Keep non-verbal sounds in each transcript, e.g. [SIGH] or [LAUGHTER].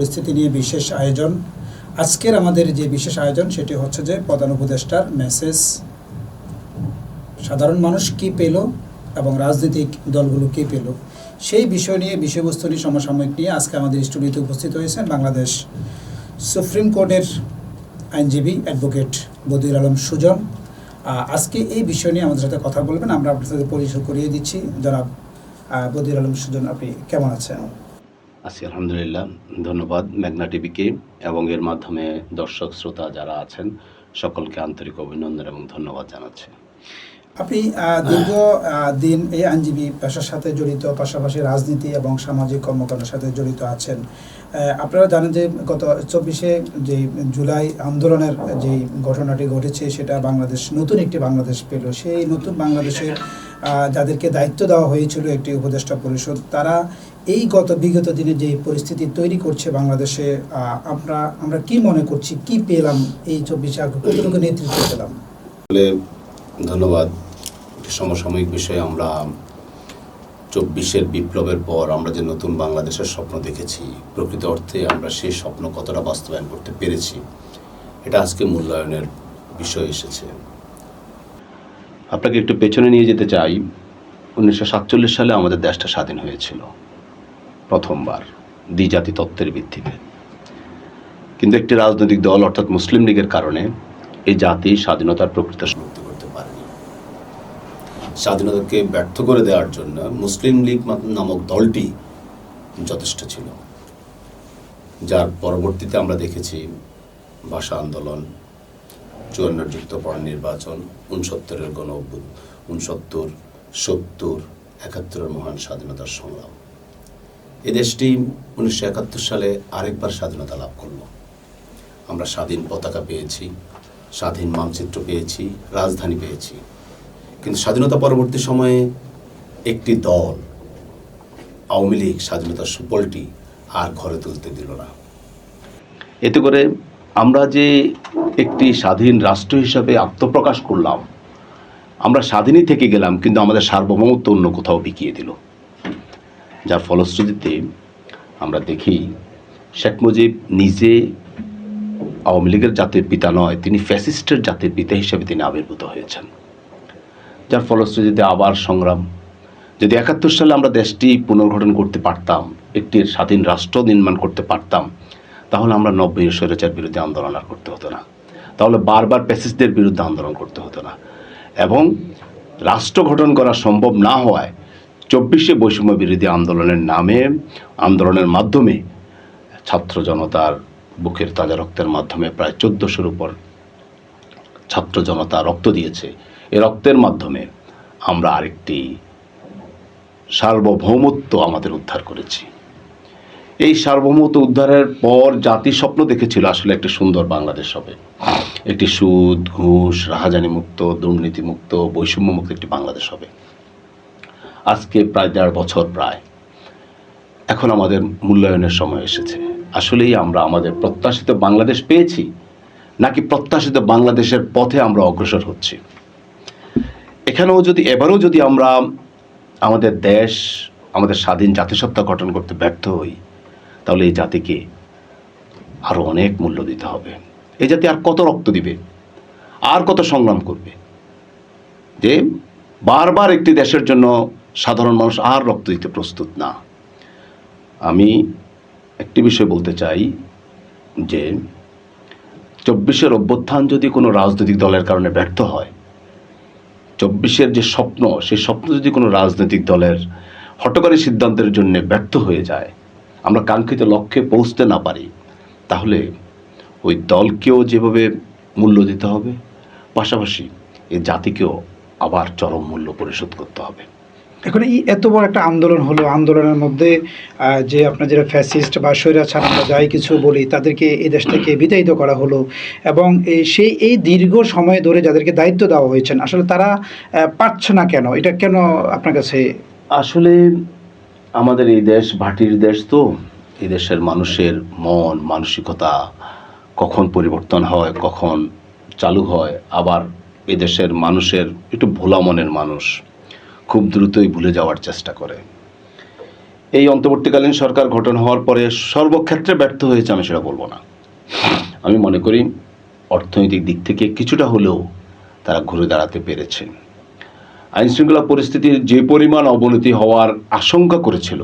পরিস্থিতি নিয়ে বিশেষ আয়োজন। আজকের আমাদের যে বিশেষ আয়োজন সেটি হচ্ছে যে প্রধান উপদেষ্টার মেসেজ সাধারণ মানুষ কি পেল এবং রাজনৈতিক দলগুলো কি পেল? সেই বিষয় নিয়ে বিষয়বস্তু নিয়ে সমসাময়িক নিয়ে আজকে আমাদের স্টুডিওতে উপস্থিত হয়েছেন বাংলাদেশ সুপ্রিম কোর্টের আইনজীবী অ্যাডভোকেট বদির আলম সুজন। আজকে এই বিষয় নিয়ে আমাদের সাথে কথা বলবেন। আমরা আপনার সাথে পরিচয় করিয়ে দিচ্ছি। আহ, বদির আলম সুজন আপনি কেমন আছেন? আছি আলহামদুলিল্লাহ। ধন্যবাদ মেঘনা টিভিকে এবং এর মাধ্যমে দর্শক, শ্রোতা যারা আছেন, সকলকে আন্তরিক অভিনন্দন এবং ধন্যবাদ জানাচ্ছি। আপনি দীর্ঘ দিন এই আইনজীবী পেশার সাথে জড়িত, পাশাপাশি রাজনীতি এবং সামাজিক কর্মকাণ্ডের সাথে জড়িত আছেন। আপনারা জানেন যে গত চব্বিশে যে জুলাই আন্দোলনের যে ঘটনাটি ঘটেছে, সেটা বাংলাদেশ, নতুন একটি বাংলাদেশ পেল। সেই নতুন বাংলাদেশের যাদেরকে দায়িত্ব দেওয়া হয়েছিল একটি উপদেষ্টা পরিষদ, তারা এই গত বিগত দিনে যে পরিস্থিতি তৈরি করছে বাংলাদেশে আমরা আমরা কি মনে করছি, কি পেলাম এই চব্বিশে কতটুকু নেতৃত্ব পেলাম? ধন্যবাদ। সমসাময়িক বিষয়ে আমরা চব্বিশের বিপ্লবের পর আমরা যে নতুন বাংলাদেশের স্বপ্ন দেখেছি, প্রকৃত অর্থে আমরা সেই স্বপ্ন কতটা বাস্তবায়ন করতে পেরেছি, এটা আজকে মূল্যায়নের বিষয় এসেছে। আপনাকে একটু পেছনে নিয়ে যেতে চাই। উনিশশো সাতচল্লিশ সালে আমাদের দেশটা স্বাধীন হয়েছিল। প্রথমবার দ্বিজাতি তত্ত্বের ভিত্তিতে। কিন্তু একটি রাজনৈতিক দল, অর্থাৎ মুসলিম লীগের কারণে এই জাতি স্বাধীনতার প্রকৃত মুক্তি করতে পারেনি। স্বাধীনতাকে ব্যর্থ করে দেওয়ার জন্য মুসলিম লীগ নামক দলটি যথেষ্ট ছিল। যার পরবর্তীতে আমরা দেখেছি ভাষা আন্দোলন চুয়ান্নর যুক্তপড় নির্বাচন উনসত্তরের গণ উনসত্তর সত্তর, একাত্তরের মহান স্বাধীনতার সংগ্রাম। এ দেশটি উনিশশো একাত্তর সালে আরেকবার স্বাধীনতা লাভ করল। আমরা স্বাধীন পতাকা পেয়েছি, স্বাধীন মানচিত্র পেয়েছি, রাজধানী পেয়েছি। কিন্তু স্বাধীনতা পরবর্তী সময়ে একটি দল, আওয়ামী লীগ স্বাধীনতার সুফলটি আর ঘরে তুলতে দিল না। এতে করে আমরা যে একটি স্বাধীন রাষ্ট্র হিসাবে আত্মপ্রকাশ করলাম, আমরা স্বাধীনই থেকে গেলাম, কিন্তু আমাদের সার্বভৌমত্ব অন্য কোথাও বিকিয়ে দিল। যার ফলশ্রুতিতে আমরা দেখি শেখ মুজিব নিজে আওয়ামী লীগের জাতির পিতা নয়, তিনি ফ্যাসিস্টের জাতির পিতা হিসেবে তিনি আবির্ভূত হয়েছেন। যার ফলশ্রুতিতে আবার সংগ্রাম। যদি একাত্তর সালে আমরা দেশটি পুনর্গঠন করতে পারতাম, একটি স্বাধীন রাষ্ট্র নির্মাণ করতে পারতাম, তাহলে আমরা নব্বই স্বৈরাচার বিরুদ্ধে আন্দোলন আর করতে হতো না। তাহলে বারবার প্যাসিস্টদের বিরুদ্ধে আন্দোলন করতে হতো না। এবং রাষ্ট্র গঠন করা সম্ভব না হওয়ায় চব্বিশে বৈষম্য বিরোধী আন্দোলনের নামে, আন্দোলনের মাধ্যমে ছাত্র জনতার বুকের তাজা রক্তের মাধ্যমে প্রায় চোদ্দোশোর উপর ছাত্র জনতা রক্ত দিয়েছে। এই রক্তের মাধ্যমে আমরা আরেকটি সার্বভৌমত্ব আমাদের উদ্ধার করেছি। এই সার্বভৌমত্ব উদ্ধারের পর জাতি স্বপ্ন দেখেছিল আসলে একটি সুন্দর বাংলাদেশ হবে। একটি সুদ, ঘুষ রাহাজানি মুক্ত দুর্নীতি মুক্ত বৈষম্য মুক্ত একটি বাংলাদেশ হবে। আজকে প্রায় দেড় বছর প্রায়। এখন আমাদের মূল্যায়নের সময় এসেছে। আসলেই আমরা আমাদের প্রত্যাশিত বাংলাদেশ পেয়েছি, নাকি প্রত্যাশিত বাংলাদেশের পথে আমরা অগ্রসর হচ্ছি? এখানেও যদি, এবারও যদি আমরা আমাদের দেশ, আমাদের স্বাধীন জাতিসত্তা গঠন করতে ব্যর্থ হই, তাহলে এই জাতিকে আরও অনেক মূল্য দিতে হবে। এই জাতি আর কত রক্ত দিবে? আর কত সংগ্রাম করবে? যে বারবার একটি দেশের জন্য সাধারণ মানুষ আর রক্ত দিতে প্রস্তুত না। আমি একটি বিষয় বলতে চাই যে, চব্বিশের অভ্যুত্থান যদি কোনো রাজনৈতিক দলের কারণে ব্যর্থ হয়, চব্বিশের যে স্বপ্ন, সেই স্বপ্ন যদি কোনো রাজনৈতিক দলের হটকারী সিদ্ধান্তের জন্য ব্যর্থ হয়ে যায়, আমরা কাঙ্ক্ষিত লক্ষ্যে পৌঁছতে না পারি, তাহলে ওই দলকেও যেভাবে মূল্য দিতে হবে, পাশাপাশি এই জাতিকেও আবার চরম মূল্য পরিশোধ করতে হবে। এখন এই এত বড় একটা আন্দোলন হলো, আন্দোলনের মধ্যে যে আপনার যেটা ফ্যাসিস্ট বা স্বৈরাচার আমরা যাই কিছু বলি, তাদেরকে এই দেশ থেকে বিতাড়িত করা হলো এবং এই সেই, এই দীর্ঘ সময় ধরে যাদেরকে দায়িত্ব দেওয়া হয়েছে, আসলে তারা পারছে না কেন? এটা কেন আপনার কাছে? আসলে আমাদের এই দেশ ভাটির দেশ তো, এই দেশের মানুষের মন, মানসিকতা কখন পরিবর্তন হয়, কখন চালু হয়, আবার এই দেশের মানুষের একটু ভোলা মনের মানুষ। খুব দ্রুতই ভুলে যাওয়ার চেষ্টা করে। এই অন্তর্বর্তীকালীন সরকার গঠন হওয়ার পরে সর্বক্ষেত্রে ব্যর্থ হয়েছে আমি সেটা বলব না। আমি মনে করি অর্থনৈতিক দিক থেকে কিছুটা হলেও তারা ঘুরে দাঁড়াতে পেরেছে। আইনশৃঙ্খলা পরিস্থিতির যে পরিমাণ অবনতি হওয়ার আশঙ্কা করেছিল,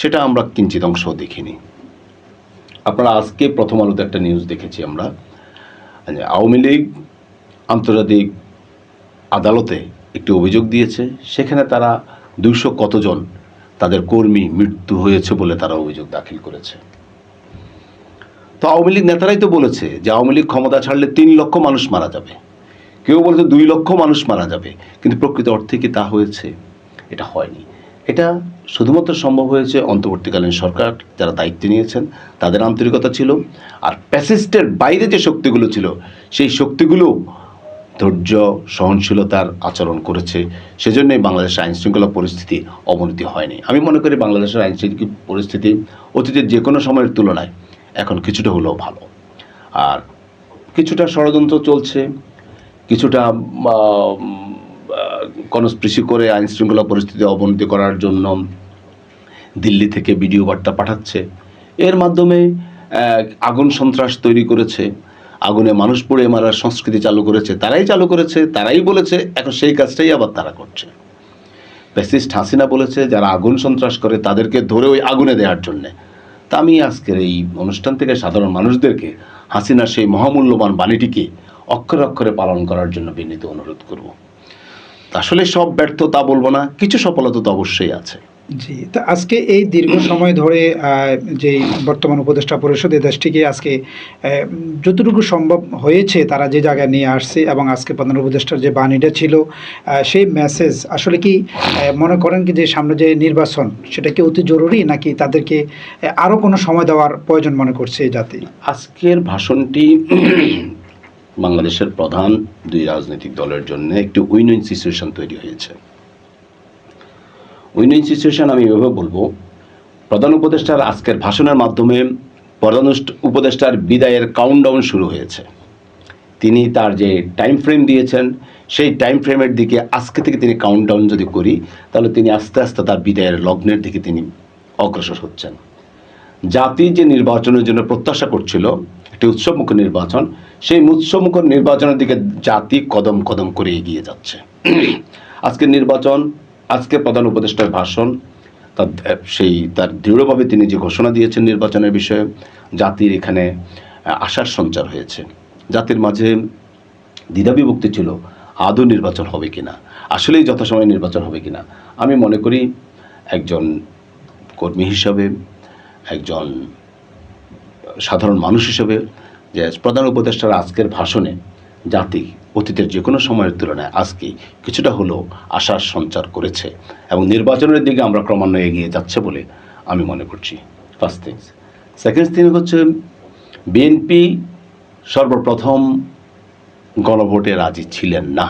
সেটা আমরা কিঞ্চিত অংশ দেখিনি। আপনারা আজকে প্রথম আলোতে একটা নিউজ দেখেছি আমরা। আওয়ামী লীগ আন্তর্জাতিক আদালতে একটি অভিযোগ দিয়েছে। সেখানে তারা দুইশো কতজন তাদের কর্মী মৃত্যু হয়েছে বলে তারা অভিযোগ দাখিল করেছে। তো আওয়ামী লীগ নেতারাই তো বলেছে যে আওয়ামী লীগ ক্ষমতা ছাড়লে তিন লক্ষ মানুষ মারা যাবে। কেউ বলেছে দুই লক্ষ মানুষ মারা যাবে, কিন্তু প্রকৃত অর্থে কি তা হয়েছে? এটা হয়নি। এটা শুধুমাত্র সম্ভব হয়েছে অন্তর্বর্তীকালীন সরকার যারা দায়িত্ব নিয়েছেন, তাদের আন্তরিকতা ছিল, আর প্যাসিস্টের বাইরে যে শক্তিগুলো ছিল, সেই শক্তিগুলো ধৈর্য, সহনশীলতার আচরণ করেছে। সেজন্যই বাংলাদেশের আইন শৃঙ্খলা পরিস্থিতি অবনতি হয়নি। আমি মনে করি বাংলাদেশের আইন শৃঙ্খলা পরিস্থিতি অতীতের যে কোনো সময়ের তুলনায় এখন কিছুটা হলেও ভালো। আর কিছুটা ষড়যন্ত্র চলছে, কিছুটা কনস্পৃশি করে আইন শৃঙ্খলা পরিস্থিতি অবনতি করার জন্য দিল্লি থেকে ভিডিও বার্তা পাঠাচ্ছে। এর মাধ্যমে আগুন সন্ত্রাস তৈরি করেছে। আগুনে মানুষ পুড়ে মারার সংস্কৃতি চালু করেছে, তারাই চালু করেছে, তারাই বলেছে, এখন সেই কাজটাই আবার তারা করছে। প্যাসিস্ট হাসিনা বলেছে, যারা আগুন সন্ত্রাস করে তাদেরকে ধরে ওই আগুনে দেওয়ার জন্যে। তা আমি আজকের এই অনুষ্ঠান থেকে সাধারণ মানুষদেরকে হাসিনার সেই মহামূল্যবান বাণীটিকে অক্ষরে অক্ষরে পালন করার জন্য বিনীত অনুরোধ করব। আসলে সব ব্যর্থ তা বলব না, কিছু সফলতা তো অবশ্যই আছে। জি তা আজকে এই দীর্ঘ [CLEARS THROAT] সময় ধরে যে বর্তমান উপদেষ্টা পরিষদ এই দেশটিকে আজকে যতটুকু সম্ভব হয়েছে তারা যে জায়গায় নিয়ে আসছে এবং আজকে প্রধান উপদেষ্টার যে বাণীটা ছিল সেই মেসেজ আসলে কি মনে করেন কি যে সামনে যে নির্বাচন সেটা কি অতি জরুরি নাকি তাদেরকে আরও কোনো সময় দেওয়ার প্রয়োজন মনে করছে এই জাতি? আজকের ভাষণটি [CLEARS THROAT] বাংলাদেশের প্রধান দুই রাজনৈতিক দলের জন্য একটি উইন উইন সিচুয়েশন তৈরি হয়েছে। উইন সিচুয়েশন আমি এভাবে বলব। প্রধান উপদেষ্টার আজকের ভাষণের মাধ্যমে প্রধান উপদেষ্টার বিদায়ের কাউন্টডাউন শুরু হয়েছে। তিনি তার যে টাইম ফ্রেম দিয়েছেন, সেই টাইম ফ্রেমের দিকে আজকে থেকে তিনি কাউন্টডাউন যদি করি, তাহলে তিনি আস্তে আস্তে তার বিদায়ের লগ্নের দিকে তিনি অগ্রসর হচ্ছেন। জাতি যে নির্বাচনের জন্য প্রত্যাশা করছিল, একটি উৎসবমুখী নির্বাচন, সেই উৎসবমুখী নির্বাচনের দিকে জাতি কদম কদম করে এগিয়ে যাচ্ছে। আজকের নির্বাচন আজকে প্রধান উপদেষ্টার ভাষণ, তার, সেই, তার দৃঢ়ভাবে তিনি যে ঘোষণা দিয়েছেন নির্বাচনের বিষয়ে, জাতির এখানে আশার সঞ্চার হয়েছে। জাতির মাঝে দ্বিধাবিভক্তি ছিল, আদৌ নির্বাচন হবে কি না আসলেই যথাসময়ে নির্বাচন হবে কি না আমি মনে করি, একজন কর্মী হিসাবে, একজন সাধারণ মানুষ হিসেবে, যে প্রধান উপদেষ্টার আজকের ভাষণে জাতি অতীতের যে কোনো সময়ের তুলনায় আজকে কিছুটা হলেও আশার সঞ্চার করেছে এবং নির্বাচনের দিকে আমরা ক্রমান্বয়ে এগিয়ে যাচ্ছে বলে আমি মনে করছি। ফার্স্ট থিংস সেকেন্ড থিং হচ্ছে বিএনপি সর্বপ্রথম গণভোটে রাজি ছিলেন না।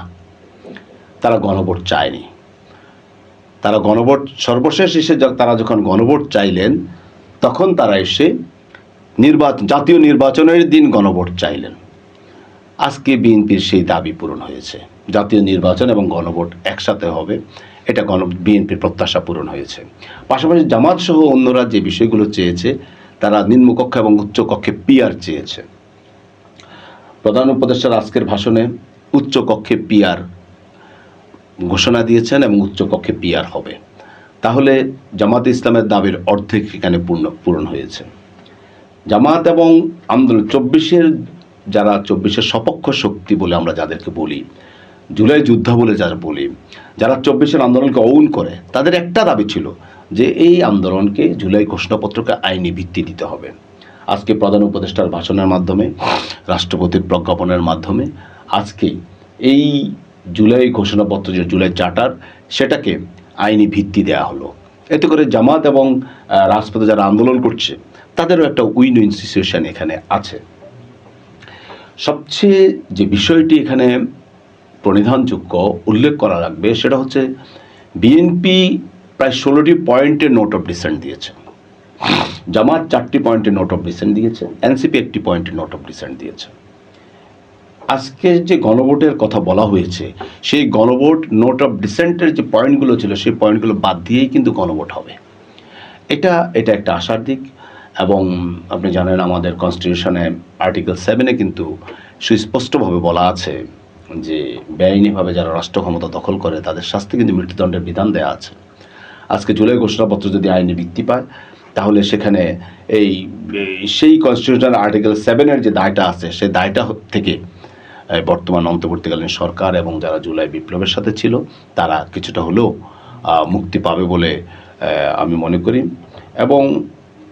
তারা গণভোট চায়নি। তারা গণভোট সর্বশেষ এসে তারা যখন গণভোট চাইলেন, তখন তারা এসে নির্বাচন জাতীয় নির্বাচনের দিন গণভোট চাইলেন। আজকে বিএনপির সেই দাবি পূরণ হয়েছে। জাতীয় নির্বাচন এবং গণভোট একসাথে হবে, এটা গণ, বিএনপির প্রত্যাশা পূরণ হয়েছে। পাশাপাশি জামাত সহ অন্যরা যে বিষয়গুলো চেয়েছে, তারা নিম্নকক্ষ এবং উচ্চকক্ষে পিয়ার চেয়েছে। প্রধান উপদেষ্টার আজকের ভাষণে উচ্চকক্ষে পিয়ার ঘোষণা দিয়েছেন এবং উচ্চকক্ষে পিয়ার হবে। তাহলে জামাত ইসলামের দাবির অর্ধেক এখানে পূর্ণ, পূরণ হয়েছে। জামাত এবং আন্দোলন, চব্বিশের যারা চব্বিশের সপক্ষ শক্তি বলে আমরা যাদেরকে বলি, জুলাই যোদ্ধা বলে যারা বলি, যারা চব্বিশের আন্দোলনকে অউন করে, তাদের একটা দাবি ছিল যে এই আন্দোলনকে জুলাই ঘোষণাপত্রকে আইনি ভিত্তি দিতে হবে। আজকে প্রধান উপদেষ্টার ভাষণের মাধ্যমে, রাষ্ট্রপতির প্রজ্ঞাপনের মাধ্যমে আজকে এই জুলাই ঘোষণাপত্র যে জুলাই চার্টার, সেটাকে আইনি ভিত্তি দেওয়া হলো। এতে করে জামাত এবং রাজপথে যারা আন্দোলন করছে, তাদেরও একটা উইন উইন সিচুয়েশন এখানে আছে। সবচেয়ে যে বিষয়টি এখানে প্রণিধানযোগ্য, উল্লেখ করা লাগবে, সেটা হচ্ছে বিএনপি প্রায় ষোলোটি পয়েন্টে নোট অফ ডিসেন্ট দিয়েছে। জামাত চারটি পয়েন্টে নোট অফ ডিসেন্ট দিয়েছে এনসিপি একটি পয়েন্টে নোট অফ ডিসেন্ট দিয়েছে। আজকে যে গণভোটের কথা বলা হয়েছে, সেই গণভোট নোট অফ ডিসেন্টের যে পয়েন্টগুলো ছিল, সেই পয়েন্টগুলো বাদ দিয়েই কিন্তু গণভোট হবে। এটা এটা একটা আশার দিক। এবং আপনি জানেন আমাদের কনস্টিটিউশনে আর্টিকেল সেভেনে কিন্তু সুস্পষ্টভাবে বলা আছে যে বেআইনিভাবে যারা রাষ্ট্র ক্ষমতা দখল করে, তাদের শাস্তি কিন্তু মৃত্যুদণ্ডের বিধান দেওয়া আছে। আজকে জুলাই ঘোষণাপত্র যদি আইনে ভিত্তি পায়, তাহলে সেখানে এই এই সেই কনস্টিটিউশন আর্টিকেল সেভেনের যে দায়টা আছে, সেই দায়টা থেকে বর্তমান অন্তর্বর্তীকালীন সরকার এবং যারা জুলাই বিপ্লবের সাথে ছিল, তারা কিছুটা হলেও মুক্তি পাবে বলে আমি মনে করি। এবং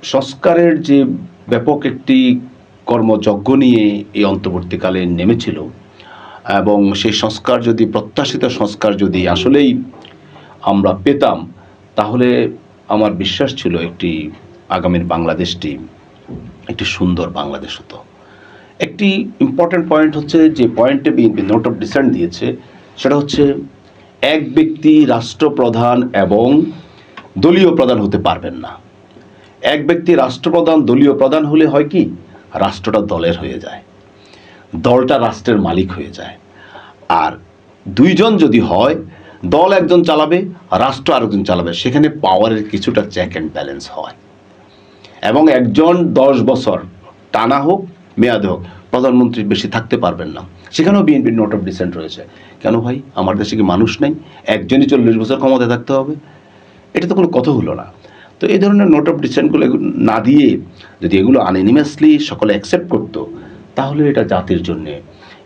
সংস্কারের যে ব্যাপক একটি কর্মযজ্ঞ নিয়ে এই অন্তর্বর্তীকালে নেমেছিল, এবং সেই সংস্কার যদি প্রত্যাশিত সংস্কার যদি আসলেই আমরা পেতাম, তাহলে আমার বিশ্বাস ছিল একটি আগামীর বাংলাদেশটি একটি সুন্দর বাংলাদেশ হতো। একটি ইম্পর্ট্যান্ট পয়েন্ট হচ্ছে যে পয়েন্টে বিএনপি নোট অফ ডিসেন্ট দিয়েছে, সেটা হচ্ছে এক ব্যক্তি রাষ্ট্রপ্রধান এবং দলীয় প্রধান হতে পারবেন না। এক ব্যক্তি রাষ্ট্রপ্রধান, দলীয় প্রধান হলে হয় কি? রাষ্ট্রটা দলের হয়ে যায়। দলটা রাষ্ট্রের মালিক হয়ে যায়। আর দুইজন যদি হয়, দল একজন চালাবে, রাষ্ট্র আরেকজন চালাবে। সেখানে পাওয়ারের কিছুটা চেক অ্যান্ড ব্যালেন্স হয়। এবং একজন দশ বছর টানা হোক, মেয়াদে হোক, প্রধানমন্ত্রী বেশি থাকতে পারবেন না। সেখানেও বিএনপির নোট অফ ডিসেন্ট রয়েছে। কেন ভাই? আমার দেশে কি মানুষ নেই? একজনই চল্লিশ বছর ক্ষমতায় থাকতে হবে? এটা তো কোনো কথা হলো না। তো এই ধরনের নোট অফ ডিসেন্টগুলো না দিয়ে যদি এগুলো আনএনিমাসলি সকলে অ্যাকসেপ্ট করতো তাহলে এটা জাতির জন্যে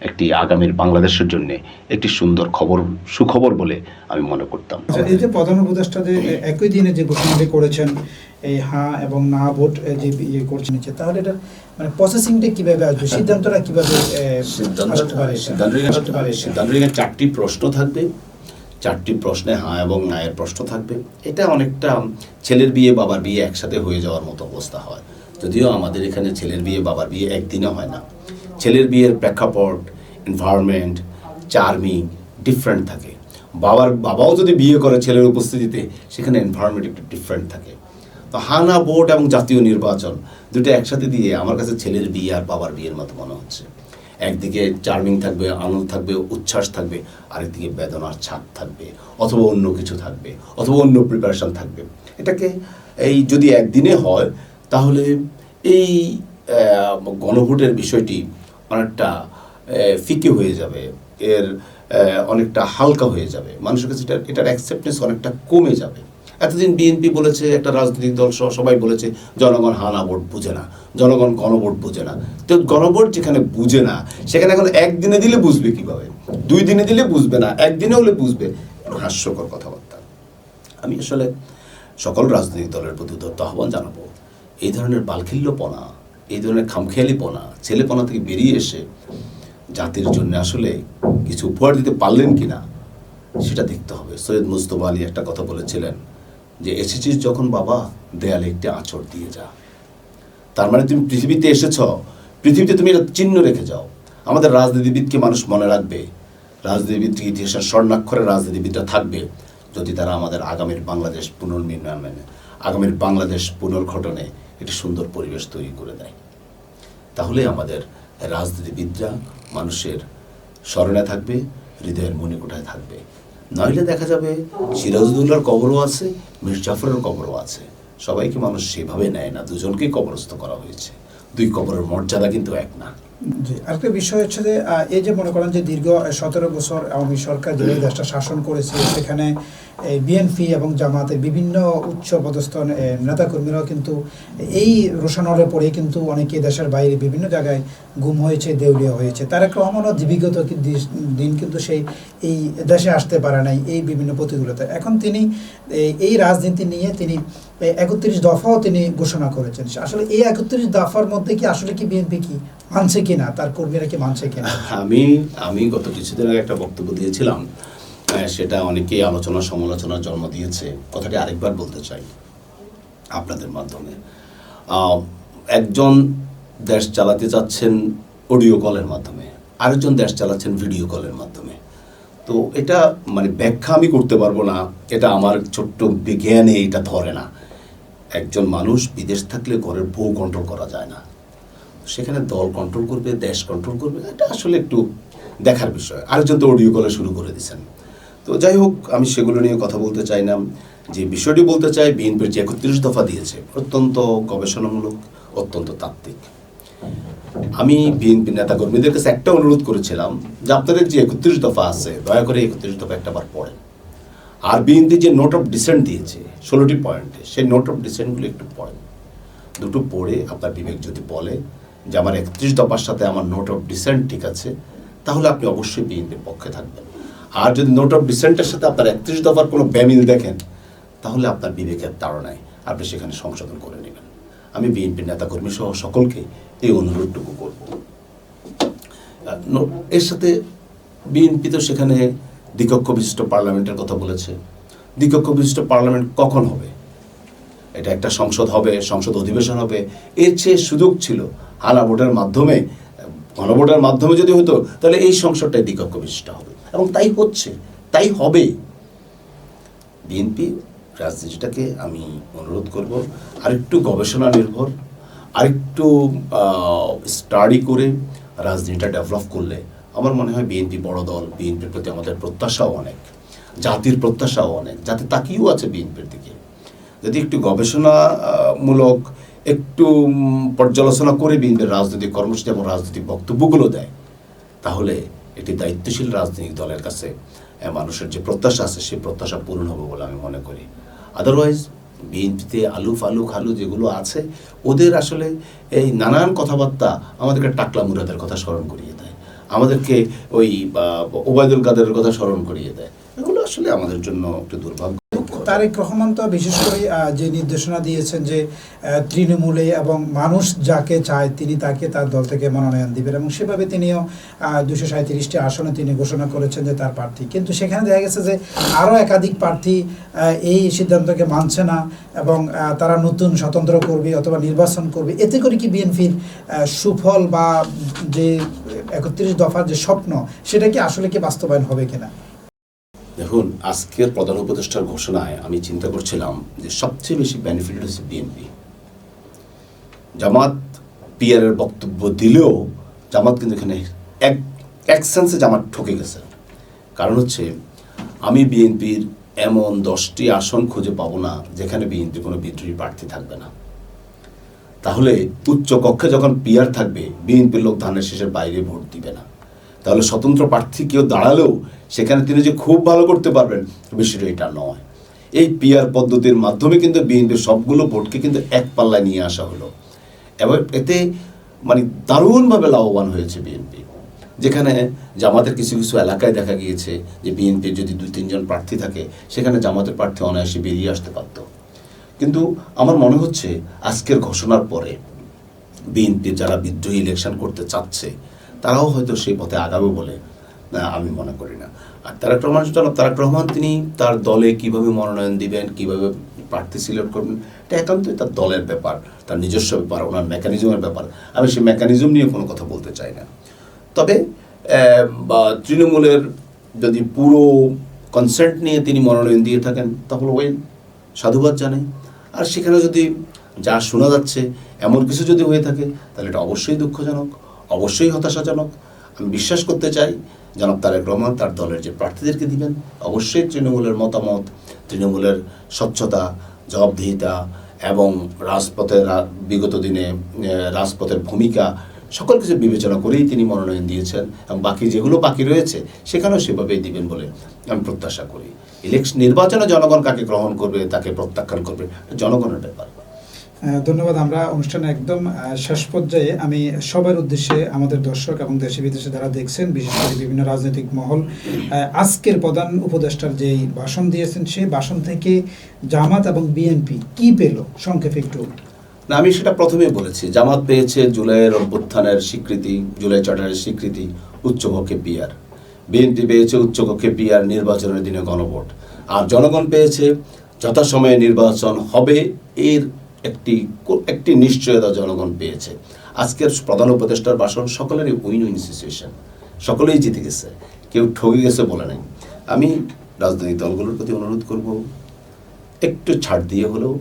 একটি আগামীর বাংলাদেশের জন্যে একটি সুন্দর খবর সুখবর বলে আমি মনে করতাম আচ্ছা, এই যে প্রধান উপদেষ্টা যে একই দিনে যে ঘোষণাটি করেছেন এই হ্যাঁ এবং না ভোট যে ইয়ে করছেন তাহলে এটা মানে প্রসেসিংটা কীভাবে আসবে সিদ্ধান্তটা কীভাবে? সিদ্ধান্ত চারটি প্রশ্ন থাকবে চারটি প্রশ্নে হ্যাঁ এবং নায়ের প্রশ্ন থাকবে। এটা অনেকটা ছেলের বিয়ে, বাবার বিয়ে একসাথে হয়ে যাওয়ার মতো অবস্থা হয়। যদিও আমাদের এখানে ছেলের বিয়ে, বাবার বিয়ে একদিনে হয় না। ছেলের বিয়ের প্রেক্ষাপট এনভায়রনমেন্ট চার্মিং ডিফারেন্ট থাকে। বাবার, বাবাও যদি বিয়ে করে ছেলের উপস্থিতিতে, সেখানে এনভায়রনমেন্ট একটু ডিফারেন্ট থাকে। তো হানা ভোট এবং জাতীয় নির্বাচন দুটো একসাথে দিয়ে আমার কাছে ছেলের বিয়ে আর বাবার বিয়ের মতো মনে হচ্ছে। একদিকে চার্মিং থাকবে, আনন্দ থাকবে, উচ্ছ্বাস থাকবে, আরেকদিকে বেদনার ছাপ থাকবে, অথবা অন্য কিছু থাকবে, অথবা অন্য প্রিপারেশান থাকবে। এটাকে এই যদি একদিনে হয়, তাহলে এই গণভোটের বিষয়টি অনেকটা ফিকে হয়ে যাবে, এর অনেকটা হালকা হয়ে যাবে। মানুষের কাছে এটা এটার অ্যাকসেপ্টেন্স অনেকটা কমে যাবে। এতদিন বিএনপি বলেছে, একটা রাজনৈতিক দল সহ সবাই বলেছে, জনগণ হানা ভোট বুঝে না, জনগণ গণভোট বুঝে না। তো গণভোট যেখানে বুঝে না, সেখানে এখন একদিনে দিলে বুঝবে কীভাবে? দুই দিনে দিলে বুঝবে না, একদিনে হলে বুঝবে। হাস্যকর কথাবার্তা। আমি আসলে সকল রাজনৈতিক দলের প্রতি উদাত্ত আহ্বান জানাব, এই ধরনের বালখিল্যপনা, এই ধরনের খামখেয়ালিপনা, ছেলেপনা থেকে বেরিয়ে এসে জাতির জন্য আসলে কিছু উপহার দিতে পারলেন কিনা, সেটা দেখতে হবে। সৈয়দ মুস্তফা আলী একটা কথা বলেছিলেন যে এসেছিস যখন বাবা, দেয়ালে একটি আঁচড় দিয়ে যা। তার মানে তুমি পৃথিবীতে এসেছ, পৃথিবীতে তুমি একটা চিহ্ন রেখে যাও। আমাদের রাজনীতিবিদকে মানুষ মনে রাখবে। রাজনীতিবিদ ইতিহাসের স্বর্ণাক্ষরে রাজনীতিবিদরা থাকবে, যদি তারা আমাদের আগামীর বাংলাদেশ পুনর্নির্মাণে আগামীর বাংলাদেশ পুনর্ঘটনে একটি সুন্দর পরিবেশ তৈরি করে দেয়। তাহলে আমাদের রাজনীতিবিদরা মানুষের স্মরণে থাকবে, হৃদয়ের মনে মণিকোঠায় থাকবে। নইলে দেখা যাবে সিরাজদুল্লার কবরও আছে মীর জাফরের কবরও আছে। সবাইকে মানুষ সেভাবে নেয় না, দুজনকেই কবরস্থ করা হয়েছে। দুই কবরের মর্যাদা কিন্তু এক না। জি, আরেকটা বিষয় হচ্ছে যে এই যে মনে করেন যে দীর্ঘ সতেরো বছর আওয়ামী সরকার যে দেশটা শাসন করেছে, সেখানে এই বিএনপি এবং জামাতের বিভিন্ন উচ্চ পদস্থ নেতাকর্মীরাও কিন্তু এই রোশানলে পড়ে কিন্তু অনেকে দেশের বাইরে বিভিন্ন জায়গায় গুম হয়েছে, দেউলিয়া হয়েছে। তারেক রহমানও জীবিগত কি- দিস- দিন কিন্তু সেই, এই দেশে আসতে পারে নাই এই বিভিন্ন প্রতিকূলতা। এখন তিনি এই- রাজনীতি নিয়ে তিনি একত্রিশ দফাও তিনি ঘোষণা করেছেন। আসলে এই একত্রিশ দফার মধ্যে কি আসলে কি বিএনপি কি মানছে কিনা? তার কর্মীরা কি মানছে কিনা? আমি আমি গত কিছুদিন আগে একটা বক্তব্য দিয়েছিলাম। সেটা অনেকেই আলোচনা সমালোচনার জন্ম দিয়েছে। কথাটি আরেকবার বলতে চাই আপনাদের মাধ্যমে। একজন দেশ চালাতে চাচ্ছেন অডিও কলের মাধ্যমে, আরেকজন দেশ চালাচ্ছেন ভিডিও কলের মাধ্যমে। তো এটা মানে ব্যাখ্যা আমি করতে পারব না, এটা আমার ছোট্ট বিজ্ঞানে এটা ধরে না। একজন মানুষ বিদেশ থাকলে ঘরের বউ কন্ট্রোল করা যায় না। সেখানে দল কন্ট্রোল করবে, দেশ কন্ট্রোল করবে, এটা আসলে একটু দেখার বিষয়। আরেকজন তো অডিও কলে শুরু করে দিয়েছেন। তো যাই হোক, আমি সেগুলো নিয়ে কথা বলতে চাই না। যে বিষয়টি বলতে চাই, বিএনপির যে একত্রিশ দফা দিয়েছে, অত্যন্ত গবেষণামূলক, অত্যন্ত তাত্ত্বিক। আমি বিএনপি নেতাকর্মীদের কাছে একটা অনুরোধ করেছিলাম যে আপনাদের যে একত্রিশ দফা আছে, দয়া করে একত্রিশ দফা একটা বার পড়েন। আর বিএনপি যে নোট অফ ডিসেন্ট দিয়েছে, ষোলোটি পয়েন্টে সেই নোট অফ ডিসেন্টগুলো একটু পড়েন। দুটো পড়ে আপনার বিবেক যদি বলে যে আমার একত্রিশ দফার সাথে আমার নোট অফ ডিসেন্ট ঠিক আছে, তাহলে আপনি অবশ্যই বিএনপির পক্ষে থাকবেন। আর যদি নোট অফ ডিসেন্টের সাথে আপনার একত্রিশ দফার কোনো ব্যামিল দেখেন, তাহলে আপনার বিবেকের তাড়নায় আপনি সেখানে সংশোধন করে নেবেন। আমি বিএনপির নেতাকর্মী সহ সকলকে এই অনুরোধটুকু করব। এর সাথে বিএনপি তো সেখানে দ্বিকক্ষ বিশিষ্ট পার্লামেন্টের কথা বলেছে। দ্বিকক্ষ বিশিষ্ট পার্লামেন্ট কখন হবে? এটা একটা সংসদ হবে, সংসদ অধিবেশন হবে। এর চেয়ে সুযোগ ছিল হানা ভোটের মাধ্যমে গণভোটের মাধ্যমে যদি হতো, তাহলে এই সংসদটাই দ্বিকক্ষ বিশিষ্ট হবে। এবং তাই হচ্ছে, তাই হবে। বিএনপি রাজনীতিটাকে আমি অনুরোধ করব, আরেকটু গবেষণা নির্ভর, আরেকটু স্টাডি করে রাজনীতিটা ডেভেলপ করলে আমার মনে হয় বিএনপি বড় দল বিএনপির প্রতি আমাদের প্রত্যাশাও অনেক, জাতির প্রত্যাশাও অনেক, যাতে তাকিয়েও আছে বিএনপির দিকে। যদি একটু গবেষণামূলক একটু পর্যালোচনা করে বিএনপির রাজনৈতিক কর্মসূচি এবং রাজনৈতিক বক্তব্যগুলো দেয়। তাহলে এটি দায়িত্বশীল রাজনৈতিক দলের কাছে মানুষের যে প্রত্যাশা আছে, সেই প্রত্যাশা পূরণ হবে বলে আমি মনে করি। আদারওয়াইজ বিএনপিতে আলু ফালু খালু যেগুলো আছে, ওদের আসলে এই নানান কথাবার্তা আমাদেরকে টাকলা মুরাদের কথা স্মরণ করিয়ে দেয়। আমাদেরকে ওই ওবায়দুল কাদেরের কথা স্মরণ করিয়ে দেয়। এগুলো আসলে আমাদের জন্য একটু দুর্ভাগ্য। তারেক রহমান তো বিশেষ করে যে নির্দেশনা দিয়েছেন যে তৃণমূলে এবং মানুষ যাকে চায় তিনি তাকে তার দল থেকে মনোনয়ন দিবেন এবং সেভাবে তিনিও দুশো সাঁত্রিশটি আসনে তিনি ঘোষণা করেছেন যে তার প্রার্থী। কিন্তু সেখানে দেখা গেছে যে আরও একাধিক প্রার্থী এই সিদ্ধান্তকে মানছে না এবং তারা নতুন স্বতন্ত্র করবে অথবা নির্বাচন করবে এতে করে কি বিএনপির সুফল বা যে একত্রিশ দফার যে স্বপ্ন, সেটা কি আসলে কি বাস্তবায়ন হবে কিনা? দেখুন, আজকের প্রধান উপদেষ্টার ঘোষণায় আমি চিন্তা করছিলাম যে সবচেয়ে বেশি বেনিফিট হচ্ছে বিএনপি জামাত পিয়ারের বক্তব্য দিলেও জামাত কিন্তু এখানে এক এক সেন্সে জামাত ঠকে গেছে। কারণ হচ্ছে, আমি বিএনপির এমন দশটি আসন খুঁজে পাবো না যেখানে বিএনপির কোনো বিদ্রোহী প্রার্থী থাকবে না। তাহলে উচ্চ কক্ষে যখন পিয়ার থাকবে বিএনপির লোক ধানের শেষের বাইরে ভোট দিবে না। তাহলে স্বতন্ত্র প্রার্থী কেউ দাঁড়ালেও সেখানে তিনি যে খুব ভালো করতে পারবেন বিষয়টা এটা নয়। এই পিয়ার পদ্ধতির মাধ্যমে কিন্তু বিএনপির সবগুলো ভোটকে কিন্তু এক পাল্লায় নিয়ে আসা হলো। এবং এতে মানে দারুণভাবে লাভবান হয়েছে বিএনপি যেখানে জামাতের কিছু কিছু এলাকায় দেখা গিয়েছে যে বিএনপির যদি দুই তিনজন প্রার্থী থাকে, সেখানে জামাতের প্রার্থী অনায়াসে বেরিয়ে আসতে পারত কিন্তু আমার মনে হচ্ছে আজকের ঘোষণার পরে বিএনপির যারা বিদ্রোহী ইলেকশন করতে চাচ্ছে, তারাও হয়তো সেই পথে আগাবে বলে আমি মনে করি না। আর তারেক রহমান তারেক রহমান, তিনি তার দলে কীভাবে মনোনয়ন দিবেন, কীভাবে প্রার্থী সিলেক্ট করবেন, এটা একান্তই তার দলের ব্যাপার, তার নিজস্ব ব্যাপার, ওনার মেকানিজমের ব্যাপার। আমি সেই মেকানিজম নিয়ে কোনো কথা বলতে চাই না। তবে বা তৃণমূলের যদি পুরো কনসেন্ট নিয়ে তিনি মনোনয়ন দিয়ে থাকেন, তাহলে ওয়েল সাধুবাদ জানাই। আর সেখানে যদি যা শোনা যাচ্ছে, এমন কিছু যদি হয়ে থাকে, তাহলে এটা অবশ্যই দুঃখজনক, অবশ্যই হতাশাজনক। আমি বিশ্বাস করতে চাই জনাব তারেক রহমান তার দলের যে প্রার্থীদেরকে দিবেন অবশ্যই তৃণমূলের মতামত, তৃণমূলের স্বচ্ছতা, জবাবদিহিতা এবং রাজপথের বিগত দিনে রাজপথের ভূমিকা সকল কিছু বিবেচনা করেই তিনি মনোনয়ন দিয়েছেন এবং বাকি যেগুলো বাকি রয়েছে সেখানেও সেভাবেই দিবেন বলে আমি প্রত্যাশা করি। ইলেকশন নির্বাচনে জনগণ কাকে গ্রহণ করবে, তাকে প্রত্যাখ্যান করবে জনগণের ব্যাপার। ধন্যবাদ। আমরা অনুষ্ঠানে একদম শেষ পর্যায়ে আমি সবার উদ্দেশ্যে আমাদের দর্শক এবং দেশে বিদেশে যারা দেখছেন, বিশেষ করে বিভিন্ন রাজনৈতিক মহল আজকের প্রধান উপদেষ্টার যে ভাষণ দিয়েছেন, সেই ভাষণ থেকে জামাত এবং বিএনপি কি পেল? সংক্ষেপে একটু। না, আমি সেটা প্রথমেই বলেছি। জামাত পেয়েছে জুলাইয়ের অভ্যুত্থানের স্বীকৃতি, জুলাই চার্টারের স্বীকৃতি উচ্চকক্ষে পিয়ার বিএনপি পেয়েছে উচ্চকক্ষে পিয়ার নির্বাচনের দিনে গণভোট। আর জনগণ পেয়েছে, যথাসময়ে নির্বাচন হবে এর একটি একটি নিশ্চয়তা জনগণ পেয়েছে। আজকের প্রধান উপদেষ্টার বাসন সকলেরই উইন উইন সিচুয়েশন। সকলেই জিতে গেছে। কেউ ঠকে গেছে বলে নাই। আমি রাজনৈতিক দলগুলোর প্রতি অনুরোধ করব। একটু ছাড় দিয়ে হলেও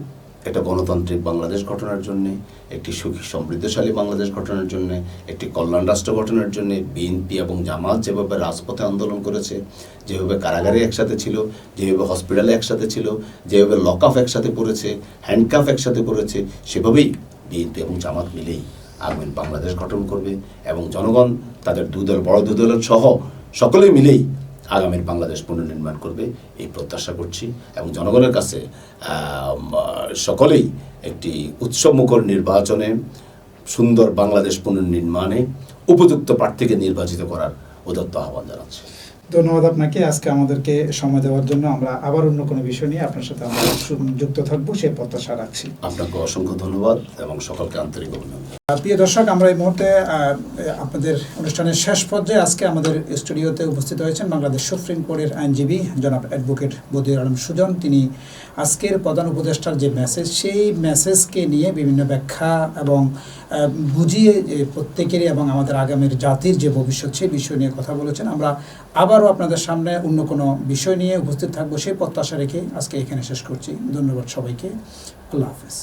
একটা গণতান্ত্রিক বাংলাদেশ গঠনের জন্য, একটি সুখী সমৃদ্ধশালী বাংলাদেশ গঠনের জন্য, একটি কল্যাণ রাষ্ট্র গঠনের জন্য বিএনপি এবং জামাত যেভাবে রাজপথে আন্দোলন করেছে, যেভাবে কারাগারে একসাথে ছিল, যেভাবে হসপিটালে একসাথে ছিল, যেভাবে লক আপ একসাথে পড়েছে, হ্যান্ডকাফ একসাথে পড়েছে, সেভাবেই বিএনপি এবং জামাত মিলেই আগামী বাংলাদেশ গঠন করবে এবং জনগণ, তাদের দুদল বড় দুদলের সহ সকলে মিলেই আগামীর বাংলাদেশ পুনর্নির্মাণ করবে এই প্রত্যাশা করছি এবং জনগণের কাছে সকলেই একটি উৎসবমুখর নির্বাচনে সুন্দর বাংলাদেশ পুনর্নির্মাণে উপযুক্ত প্রার্থীকে নির্বাচিত করার উদত্ত আহ্বান জানাচ্ছি। ধন্যবাদ আপনাকে। আজকে আমাদেরকে সময় দেওয়ার জন্য আমরা আবার অন্য কোনো বিষয় নিয়ে আপনার সাথে আমরা যুক্ত থাকব সে প্রত্যাশা রাখছি। আপনাকে অসংখ্য ধন্যবাদ এবং সকলকে আন্তরিক অভিনন্দন। প্রিয় দর্শক, আমরা এই মুহূর্তে আপনাদের অনুষ্ঠানের শেষ পর্যায়ে আজকে আমাদের স্টুডিওতে উপস্থিত হয়েছেন বাংলাদেশ সুপ্রিম কোর্টের আইনজীবী জনাব অ্যাডভোকেট বদির আলম সুজন। তিনি আজকের প্রধান উপদেষ্টার যে মেসেজ সেই মেসেজকে নিয়ে বিভিন্ন ব্যাখ্যা এবং বুঝিয়ে যে প্রত্যেকেরই এবং আমাদের আগামীর জাতির যে ভবিষ্যৎ, সেই বিষয় নিয়ে কথা বলেছেন। আমরা আবারও আপনাদের সামনে অন্য কোনো বিষয় নিয়ে উপস্থিত থাকব, সেই প্রত্যাশা রেখে আজকে এখানে শেষ করছি। ধন্যবাদ সবাইকে। আল্লাহ হাফেজ।